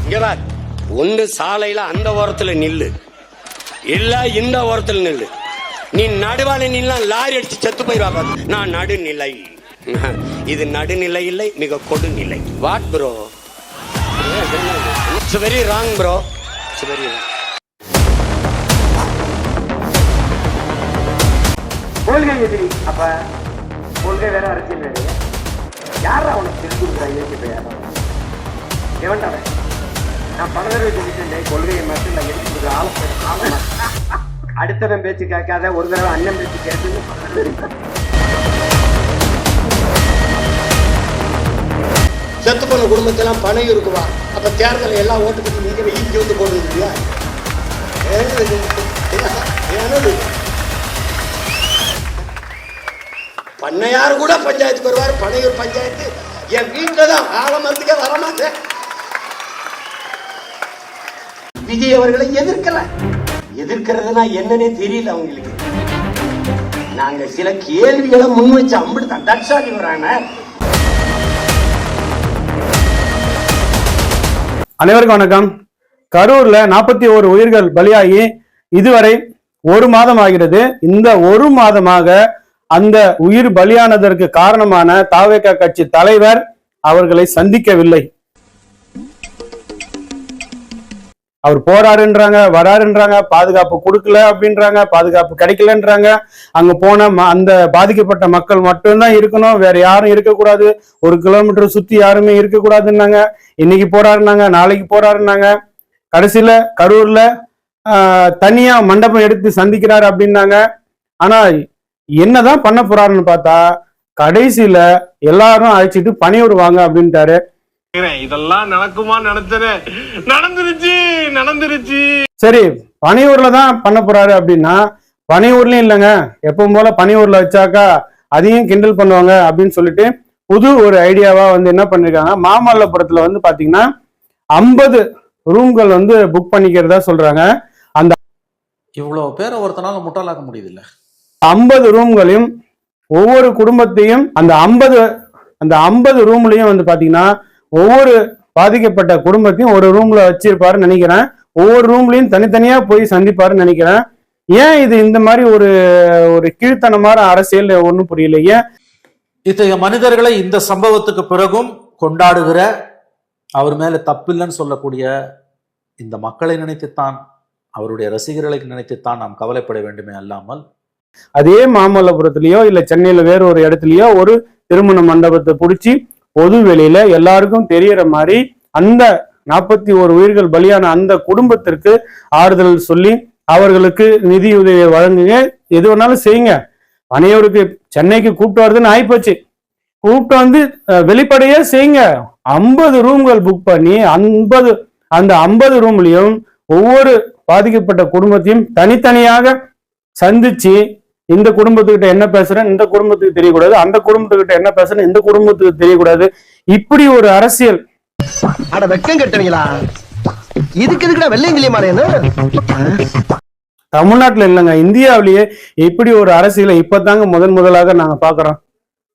இங்க பார். சாலையில அந்த ஓரத்துல நில்லு. இல்ல இந்த ஓரத்துல நில்லு. நீ நடுவால நின்னா லாரி அடிச்சு செத்து போயிருவா நான் நடுநிலை. இது நடுநிலை இல்லை மிக கொடுநிலை. What bro it's very wrong bro it's very கொள்கை எதிரி அப்ப கொள்கை வேற அரசியல் வேற யாரா உனக்கு தெரிஞ்சு இயற்கை பெயர் எவன்டா நான் பல தடவை சொல்லிட்டேன் கொள்கையை மட்டும் நான் எடுத்து கொடுக்குற ஆள அடுத்தவன் பேச்சு கேட்காத ஒரு தடவை அண்ணன் பேச்சு கேட்டு செத்து போன குடும்பத்தெல்லாம் பணம் இருக்குவா அப்ப தேர்தல் எல்லாம் ஓட்டு போட்டு நீங்க இங்கே வந்து போடுறது இல்லையா பண்ணையார் கூட பஞ்சாயத்துக்கு வருவார். பனையூர் பஞ்சாயத்து. என் வீட்டில் தான் ஆழமரத்துக்கே வரமாட்டேன் விஜய் அவர்களை எதிர்க்கல. எதிர்க்கிறதுனா என்னன்னே தெரியல அவங்களுக்கு. நாங்க சில கேள்விகளை முன் வச்சு அம்பிடுதான் தட்சாடி வராங்க அனைவருக்கும் வணக்கம். கரூர்ல நாற்பத்தி ஓரு உயிர்கள் பலியாகி இதுவரை ஒரு மாதம் ஆகிறது. இந்த ஒரு மாதமாக அந்த உயிர் பலியானதற்கு காரணமான தாவேக கட்சி தலைவர் அவர்களை சந்திக்கவில்லை. அவர் போறாருன்றாங்க வராருன்றாங்க பாதுகாப்பு கொடுக்கல அப்படின்றாங்க பாதுகாப்பு கிடைக்கலன்றாங்க. அங்க போன ம- அந்த பாதிக்கப்பட்ட மக்கள் மட்டும்தான் இருக்கணும் வேற யாரும் இருக்கக்கூடாது. ஒரு கிலோமீட்டர் சுத்தி யாருமே இருக்கக்கூடாதுன்னாங்க. இன்னைக்கு போறாருனாங்க நாளைக்கு போறாருன்னாங்க. கடைசியில கரூர்ல தனியா மண்டபம் எடுத்து சந்திக்கிறாரு அப்படின்னாங்க. ஆனா என்னதான் பண்ண போறாருன்னு பார்த்தா கடைசியில எல்லாரும் அழைச்சிட்டு பணியூர் வாங்க அப்படின்ட்டாரு. இதெல்லாம் நடக்குமா நடத்துறேன் நடந்துருச்சு. நடந்துருச்சு. சரி பனையூர்ல தான் பண்ண போறாரு அப்படின்னா பனையூர்லயும் இல்லைங்க. எப்பவும் போல பனையூர்ல வச்சாக்கா அதையும் கிண்டல் பண்ணுவாங்க அப்படின்னு சொல்லிட்டு புது ஒரு ஐடியாவா வந்து என்ன பண்ணிருக்காங்க மாமல்லபுரத்துல வந்து பாத்தீங்கன்னா ஐம்பது ரூம்கள் வந்து புக் பண்ணிக்கிறதா சொல்றாங்க. இவ்வளோ பேரை ஒருத்தனால முட்டாளாக்க முடியுதுல்ல. ஐம்பது ரூம்களையும் ஒவ்வொரு குடும்பத்தையும் அந்த ஐம்பது அந்த ஐம்பது ரூம்லயும் வந்து பாத்தீங்கன்னா ஒவ்வொரு பாதிக்கப்பட்ட குடும்பத்தையும் ஒரு ரூம்ல வச்சிருப்பாருன்னு நினைக்கிறேன். ஒவ்வொரு ரூம்லயும் தனித்தனியா போய் சந்திப்பாருன்னு நினைக்கிறேன். ஏன் இது இந்த மாதிரி ஒரு ஒரு கீழ்த்தனமான அரசியல் ஒன்றும் புரியல? ஏன்? இத்தகைய மனிதர்களை இந்த சம்பவத்துக்கு பிறகும் கொண்டாடுகிற அவர் மேல தப்பில்லைன்னு சொல்லக்கூடிய இந்த மக்களை நினைத்துத்தான் அவருடைய ரசிகர்களை நினைத்துத்தான் நாம் கவலைப்பட வேண்டுமே அல்லாமல் அதே மாமல்லபுரத்திலேயோ இல்ல சென்னையில வேற ஒரு இடத்துலயோ ஒரு திருமண மண்டபத்தை பிடிச்சி பொது வெளியில எல்லாருக்கும் தெரியற மாதிரி அந்த நாற்பத்தி ஒரு உயிர்கள் பலியான அந்த குடும்பத்திற்கு ஆறுதல் சொல்லி அவர்களுக்கு நிதியுதவியை வழங்குங்க. எது வேணாலும் செய்யுங்க. அனைவருக்கு சென்னைக்கு கூப்பிட்டு வருதுன்னு ஆயிப்போச்சு. கூப்பிட்டு வந்து வெளிப்படையே செய்யுங்க. ஐம்பது ரூம்கள் புக் பண்ணி ஐம்பது அந்த ஐம்பது ரூம்லயும் ஒவ்வொரு பாதிக்கப்பட்ட குடும்பத்தையும் தனித்தனியாக சந்திச்சு இந்த குடும்பத்துக்கிட்ட என்ன பேசுறேன் இந்த குடும்பத்துக்கு தெரியக்கூடாது அந்த குடும்பத்துக்கிட்ட என்ன பேசுறேன் இந்த குடும்பத்துக்கு தெரியக்கூடாது. இப்படி ஒரு அரசியல். அட வெக்கம் கட்டுவீங்களா? இதுக்கு எதுக்குடா வெள்ளையங்கிலி மாலையன்னு தமிழ்நாட்டுல இல்லைங்க இந்தியாவிலேயே இப்படி ஒரு அரசியலை இப்பதாங்க முதன் முதலாக நாங்க பாக்குறோம்.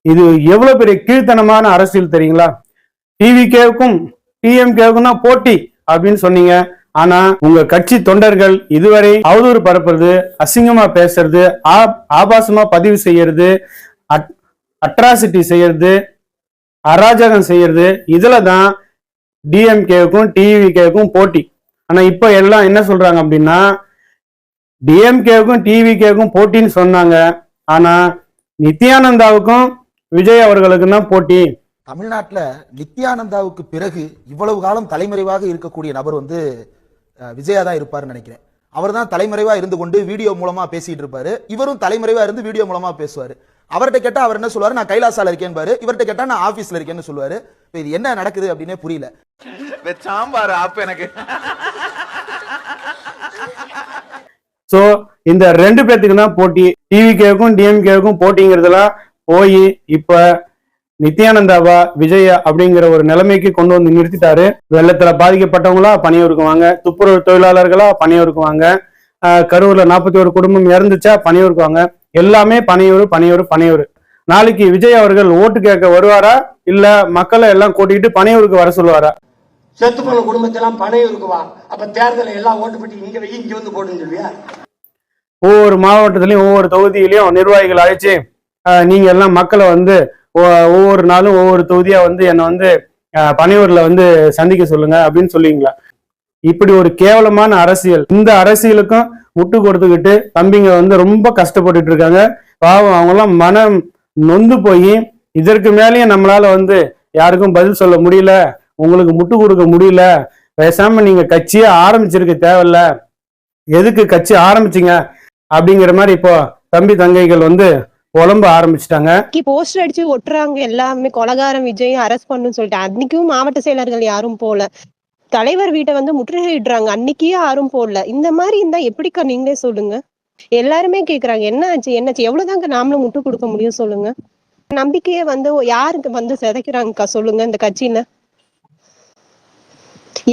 இது எவ்வளவு பெரிய கீழ்த்தனமான அரசியல் தெரியுங்களா? டிவிகேவுக்கும் டிஎம்கேவுக்கும் தான் போட்டி அப்படின்னு சொன்னீங்க. ஆனா உங்க கட்சி தொண்டர்கள் இதுவரை அவதூறு பரப்புறது அசிங்கமா பேசுறது ஆபாசமா பதிவு செய்யறது அட்ராசிட்டி செய்யறது அராஜகம் செய்யறது இதுல தான் டிஎம்கேவுக்கும் டிவிகேவுக்கும் போட்டி. ஆனா இப்ப எல்லாம் என்ன சொல்றாங்க அப்படின்னா டிஎம்கேவுக்கும் டிவிகேவுக்கும் போட்டின்னு சொன்னாங்க. ஆனா நித்யானந்தாவுக்கும் விஜய் அவர்களுக்கும் தான் போட்டி. தமிழ்நாட்டில் நித்யானந்தாவுக்கு பிறகு இவ்வளவு காலம் தலைமறைவாக இருக்கக்கூடிய நபர் வந்து விஜயா தான் இருப்பாருன்னு நினைக்கிறேன். அவர் தான் தலைமறைவா இருந்து கொண்டு வீடியோ மூலமா பேசிட்டு இருப்பாரு. இவரும் தலைமறைவா இருந்து வீடியோ மூலமா பேசுவாரு. அவர்கிட்ட கேட்டா அவர் என்ன சொல்லுவாரு? நான் கைலாசால இருக்கேன் பாரு இவர்கிட்ட கேட்டா நான் ஆபீஸ்ல இருக்கேன்னு சொல்லுவாரு. இப்ப இது என்ன நடக்குது அப்படின்னே புரியல. சாம்பார் ஆப் எனக்கு. சோ இந்த ரெண்டு பேர்த்துக்கு தான் போட்டி டிவிகேவுக்கும் டிஎம்கேவுக்கும் போட்டிங்கிறதுலாம் போய் இப்ப நித்யானந்தாவா விஜயா அப்படிங்கிற ஒரு நிலைமைக்கு கொண்டு வந்து நிறுத்திட்டாரு. வெள்ளத்துல பாதிக்கப்பட்டவங்களா பணியூருக்கு வாங்க. துப்புரவு தொழிலாளர்களா பணியூருக்கு வாங்க. கரூர்ல நாற்பத்தி ஒரு குடும்பம் இறந்துச்சா பணியூருக்கு வாங்க. எல்லாமே பனையூர் பனையூர் பனையூர். நாளைக்கு விஜய் அவர்கள் ஓட்டு கேட்க வருவாரா? இல்ல மக்களை எல்லாம் கூட்டிட்டு பனையூருக்கு வர சொல்லுவாரா? செத்து போன குடும்பத்தெல்லாம் பணையம் இருக்குவா அப்ப தேர்தலை எல்லாம் ஓட்டு பெட்டி இங்க வை இங்க வந்து போடுன்னு சொல்லியா ஒவ்வொரு மாவட்டத்திலையும் ஒவ்வொரு தொகுதியிலையும் நிர்வாகிகள் அழைச்சு நீங்க எல்லாம் மக்களை வந்து ஒவ்வொரு நாளும் ஒவ்வொரு தொகுதியா வந்து என்னை வந்து பனையூர்ல வந்து சந்திக்க சொல்லுங்க அப்படின்னு சொல்லுவீங்களா? இப்படி ஒரு கேவலமான அரசியல். இந்த அரசியலுக்கும் முட்டு கொடுத்துக்கிட்டு தம்பிங்க வந்து ரொம்ப கஷ்டப்பட்டுட்டு இருக்காங்க. பாவம் அவங்கெல்லாம் மனம் நொந்து போய் இதற்கு மேலேயும் நம்மளால வந்து யாருக்கும் பதில் சொல்ல முடியல. உங்களுக்கு முட்டு கொடுக்க முடியல. பேசாம நீங்க கட்சியே ஆரம்பிச்சிருக்க தேவையில்ல. எதுக்கு கட்சி ஆரம்பிச்சீங்க? அப்படிங்கிற மாதிரி இப்போ தம்பி தங்கைகள் வந்து புலம்ப ஆரம்பிச்சிட்டாங்க. போஸ்டர் அடிச்சு ஒட்டுறாங்க எல்லாமே. கொலகாரம் விஜய் அரெஸ்ட் பண்ணுன்னு சொல்லிட்டு. அன்னைக்கும் மாவட்ட செயலர்கள் யாரும் போல. தலைவர் வீட்டை வந்து முற்றுகையிடுறாங்க அன்னைக்கே யாரும் போடல. இந்த மாதிரி இருந்தா எப்படிக்கா நீங்களே சொல்லுங்க. எல்லாருமே கேக்குறாங்க. என்ன ஆச்சு? என்னாச்சு எவ்வளவுதாங்க நாமளும் முட்டு கொடுக்க முடியும் சொல்லுங்க. நம்பிக்கையே வந்து யாருக்கு வந்து சிதைக்கிறாங்கக்கா சொல்லுங்க. இந்த கட்சியில.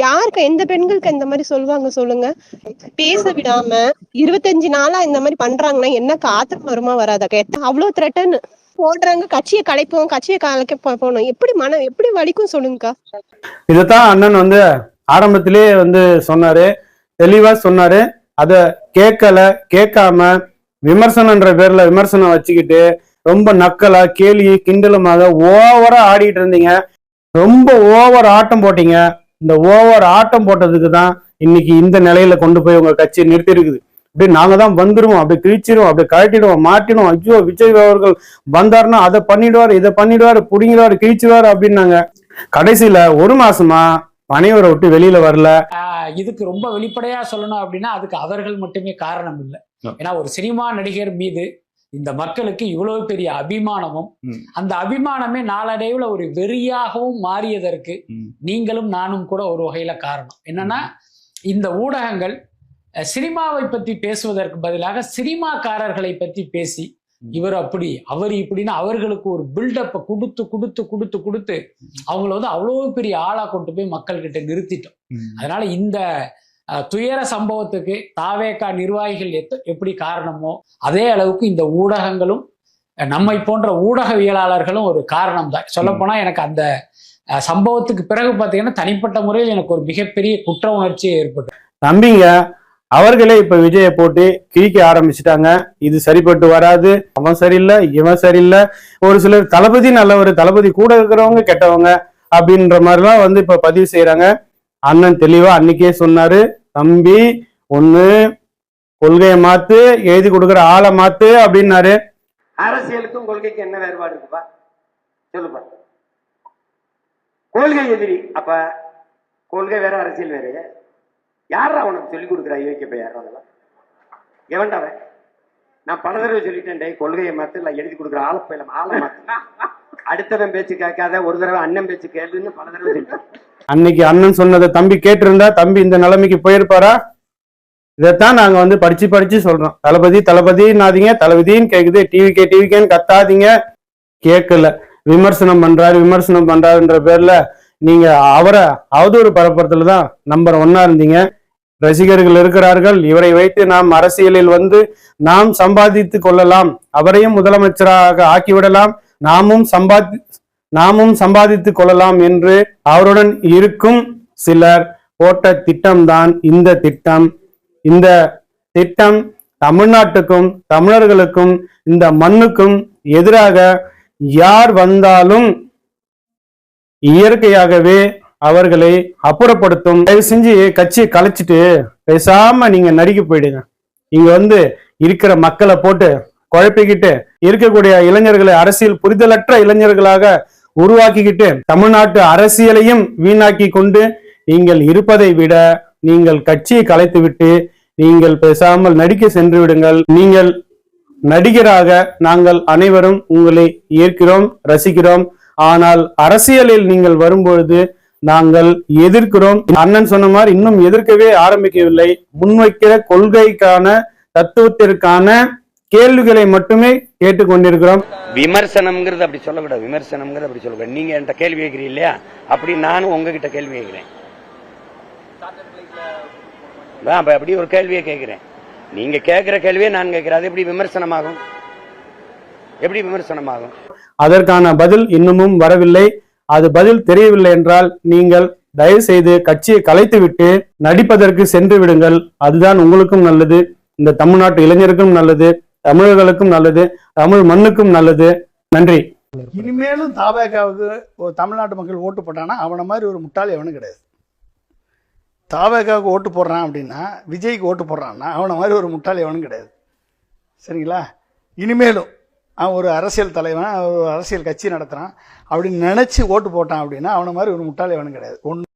யாருக்கு எந்த பெண்களுக்கு இந்த மாதிரி சொல்லுவாங்க சொல்லுங்க? பேச விடாம இருபத்தஞ்சு நாளா இந்த மாதிரி பண்றாங்கன்னா என்ன காத்திரம் வருமா வராதா? அவ்வளவு த்ரெட்டன் போடுறாங்க. கட்சியை கலைப்போம் கட்சியை கலைக்க போனோம் எப்படி மனம் எப்படி வலிக்கும் சொல்லுங்கக்கா? இதைத்தான் அண்ணன் வந்து ஆரம்பத்திலே வந்து சொன்னாரு. தெளிவா சொன்னாரு. அத கேட்கல கேட்காம விமர்சனம்ன்ற பேர்ல விமர்சனம் வச்சுக்கிட்டு ரொம்ப நக்கலா கேலி கிண்டலுமாக ஓவரா ஆடிட்டு இருந்தீங்க. ரொம்ப ஓவர் ஆட்டம் போட்டீங்க. இந்த ஓவர் ஆட்டம் போட்டதுக்கு தான் இன்னைக்கு இந்த நிலையில கொண்டு போய் உங்க கட்சி நிறுத்தி இருக்குது அப்படியே நாங்க தான் வந்துருவோம் அப்படியே கிழிச்சிருவோம் அப்படியே கழட்டிடுவோம் மாட்டிடுவோம். ஐயோ விஜய் அவர்கள் வந்தாருன்னா அதை பண்ணிடுவாரு இதை பண்ணிடுவாரு புடிங்கிடுவாரு கிழிச்சிடுவாரு அப்படின்னாங்க. கடைசியில ஒரு மாசமா பனையூரை விட்டு வெளியில வரல. இதுக்கு ரொம்ப வெளிப்படையா சொல்லணும் அப்படின்னா அதுக்கு அவர்கள் மட்டுமே காரணம் இல்லை. ஏன்னா ஒரு சினிமா நடிகர் மீது இந்த மக்களுக்கு இவ்வளவு பெரிய அபிமானமும். அந்த அபிமானமே நாளடைவுல ஒரு வெறியாகவும் மாறியதற்கு. நீங்களும் நானும் கூட ஒரு வகையில காரணம். என்னன்னா இந்த ஊடகங்கள் சினிமாவை பத்தி பேசுவதற்கு பதிலாக சினிமாக்காரர்களை பத்தி பேசி இவர் அப்படி அவர் இப்படின்னு அவர்களுக்கு ஒரு பில்டப்பை கொடுத்து கொடுத்து கொடுத்து கொடுத்து அவங்கள வந்து அவ்வளோ பெரிய ஆளா கொண்டு போய் மக்கள்கிட்ட நிறுத்திட்டோம். அதனால இந்த துயர சம்பவத்துக்கு தாவேக்கா நிர்வாகிகள் எத்த- எப்படி காரணமோ அதே அளவுக்கு இந்த ஊடகங்களும் நம்மை போன்ற ஊடகவியலாளர்களும் ஒரு காரணம் தான் சொல்லப்போனால் எனக்கு அந்த சம்பவத்துக்கு பிறகு பார்த்தீங்கன்னா தனிப்பட்ட முறையில் எனக்கு ஒரு மிகப்பெரிய குற்ற உணர்ச்சி ஏற்பட்டு நம்பிங்க. அவர்களே இப்ப விஜயை போட்டு கிழிக்க ஆரம்பிச்சிட்டாங்க. இது சரிப்பட்டு வராது. அவன் சரியில்லை இவன் சரியில்லை. ஒரு சிலர் தளபதி நல்லவர் தளபதி கூட இருக்கிறவங்க கெட்டவங்க அப்படின்ற மாதிரிலாம் வந்து இப்ப பதிவு செய்யறாங்க அண்ணன் தெளிவா அன்னைக்கே சொன்னாரு தம்பி ஒண்ணு கொள்கையை மாத்து எழுதி கொடுக்குற ஆளை மாத்து அப்படின்னாரு. அரசியலுக்கும் கொள்கைக்கும் என்ன வேறுபாடு இருக்குப்பா? சொல்லுப்பா. கொள்கை எதிரி அப்ப கொள்கை வேற அரசியல் வேற. யாரா உனக்கு சொல்லிக் கொடுக்குறா? யோகிக்க யாரும் அதெல்லாம்? எவன்டா அவன்? நான் பல தடவை சொல்லிட்டேன் டேய் கொள்கையை மாத்து இல்ல எழுதி கொடுக்குற ஆளை போயிடலாம் ஆளை மாத்து அடுத்தவன் பேச்சு கேட்காத ஒரு தடவை அண்ணன் பேச்சு கேளுன்னு பல தடவை சொல்லிட்டேன். அன்னைக்கு அண்ணன் சொன்னதை தம்பி கேட்டிருந்தா தம்பி இந்த நிலைமைக்கு போயிருப்பாரா? இதைத்தான் நாங்க வந்து படிச்சு படிச்சு சொல்றோம். தளபதி தளபதினாதீங்க தளபதின்னு கேக்குது. டிவிக்கே டிவிக்கேன்னு கத்தாதீங்க. கேட்கல. விமர்சனம் பண்றாரு விமர்சனம் பண்றாருன்ற பேர்ல நீங்க அவரை அவதூறு பரப்புறதுல தான் நம்பர் ஒன்னா இருந்தீங்க. ரசிகர்கள் இருக்கிறார்கள். இவரை வைத்து நாம் அரசியலில் வந்து நாம் சம்பாதித்து கொள்ளலாம். அவரையும் முதலமைச்சராக ஆக்கிவிடலாம். நாமும் சம்பாதி நாமும் சம்பாதித்து கொள்ளலாம் என்று அவருடன் இருக்கும் சிலர் போட்ட திட்டம்தான் இந்த திட்டம். இந்த திட்டம் தமிழ்நாட்டுக்கும் தமிழர்களுக்கும் இந்த மண்ணுக்கும் எதிராக யார் வந்தாலும் இயற்கையாகவே அவர்களை அப்புறப்படுத்தும். தயவு செஞ்சு கட்சியை கலைச்சிட்டு பேசாம நீங்க நடிக்க போயிடுங்க. இங்க வந்து இருக்கிற மக்களை போட்டு குழப்பிக்கிட்டு இருக்கக்கூடிய இளைஞர்களை அரசியல் புரிதலற்ற இளைஞர்களாக உருவாக்கிக்கிட்டு தமிழ்நாட்டு அரசியலையும் வீணாக்கி கொண்டு நீங்கள் இருப்பதை விட நீங்கள் கட்சியை கலைத்துவிட்டு நீங்கள் பேசாமல் நடிக்க சென்று விடுங்கள். நீங்கள் நடிகராக நாங்கள் அனைவரும் உங்களை ஏற்கிறோம் ரசிக்கிறோம். ஆனால் அரசியலில் நீங்கள் வரும்பொழுது நாங்கள் எதிர்க்கிறோம். அண்ணன் சொன்ன மாதிரி இன்னும் எதிர்க்கவே ஆரம்பிக்கவில்லை. முன்வைக்கிற கொள்கைக்கான தத்துவத்திற்கான கேள்விகளை மட்டுமே கேட்டுக்கொண்டிருக்கிறோம். விமர்சனம்ங்கிறது அப்படி சொல்லக்கூடாது. விமர்சனம்ங்கிறது அப்படி சொல்லக்கூடாது. நீங்க என்கிட்ட கேள்வி கேட்கிறீங்க இல்லையா? அப்படி நானும் உங்ககிட்ட கேள்வி கேட்கிறேன். அப்படி ஒரு கேள்வியை கேட்கிறேன். நீங்க கேட்கிற கேள்வியை நான் கேட்கிறேன். அது எப்படி விமர்சனமாகும்? எப்படி விமர்சனமாகும்? அதற்கான பதில் இன்னமும் வரவில்லை. அது பதில் தெரியவில்லை என்றால் நீங்கள் தயவு செய்து கட்சியை கலைத்து விட்டு நடிப்பதற்கு சென்று விடுங்கள். அதுதான் உங்களுக்கும் நல்லது. இந்த தமிழ்நாட்டு இளைஞருக்கும் நல்லது. தமிழர்களுக்கும் நல்லது தமிழ் மண்ணுக்கும் நல்லது. நன்றி. இனிமேலும் தாவேகாவுக்கு தமிழ்நாட்டு மக்கள் ஓட்டு போட்டானா அவனை மாதிரி ஒரு முட்டாளி எவனும் கிடையாது. தாவேகாவுக்கு ஓட்டு போடுறான் அப்படின்னா விஜய்க்கு ஓட்டு போடுறான்னா அவனை மாதிரி ஒரு முட்டாளி எவனும் கிடையாது. சரிங்களா? இனிமேலும் அவன் ஒரு அரசியல் தலைவன் அவன் ஒரு அரசியல் கட்சி நடத்துகிறான் அப்படின்னு நினச்சி ஓட்டு போட்டான் அப்படின்னா அவனை மாதிரி ஒரு முட்டாளி எவனும் கிடையாது. ஒன்று